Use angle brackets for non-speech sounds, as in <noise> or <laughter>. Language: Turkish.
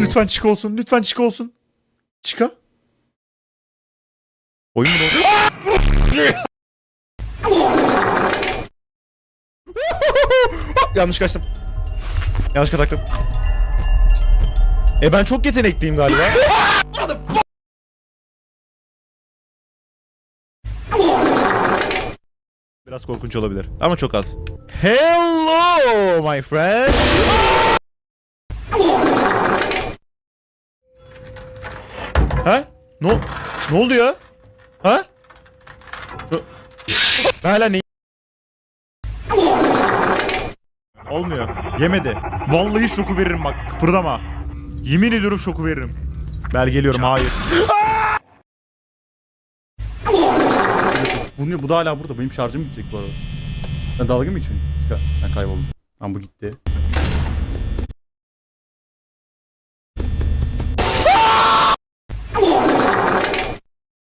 Lütfen çık olsun. Lütfen çık olsun. Çıka. Oyun mu? <laughs> Yanlış kaçtım. Yanlış taktım. E ben çok yetenekliyim galiba. Biraz korkunç olabilir ama çok az. Hello my friend. Ha? Ne, ne oldu ya? Ha? Ne- Ben hala ne? Olmuyor. Yemedi. Vallahi şoku veririm bak. Kıpırdama. Yemin ediyorum şoku veririm. Belgeliyorum hayır. Bu ne? Bu da hala burada. Benim şarjım bitecek bu arada. Sen dalga mı geçiyorsun? Çıkar. Ben kayboldum. Lan bu gitti.